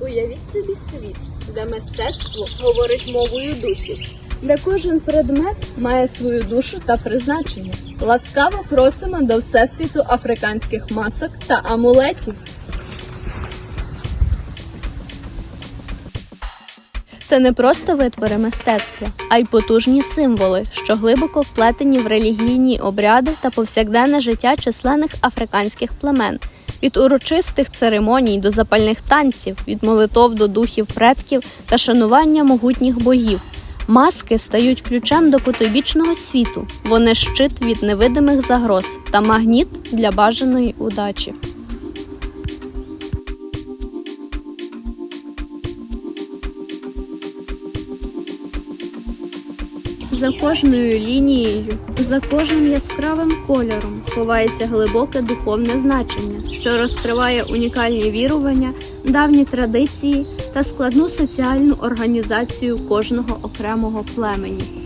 Уявіть собі світ, де мистецтво говорить мовою духів, де кожен предмет має свою душу та призначення. Ласкаво просимо до всесвіту африканських масок та амулетів. Це не просто витвори мистецтва, а й потужні символи, що глибоко вплетені в релігійні обряди та повсякденне життя численних африканських племен. Від урочистих церемоній до запальних танців, від молитов до духів предків та шанування могутніх богів. Маски стають ключем до потойбічного світу. Вони щит від невидимих загроз та магніт для бажаної удачі. За кожною лінією, за кожним яскравим кольором ховається глибоке духовне значення, що розкриває унікальні вірування, давні традиції та складну соціальну організацію кожного окремого племені.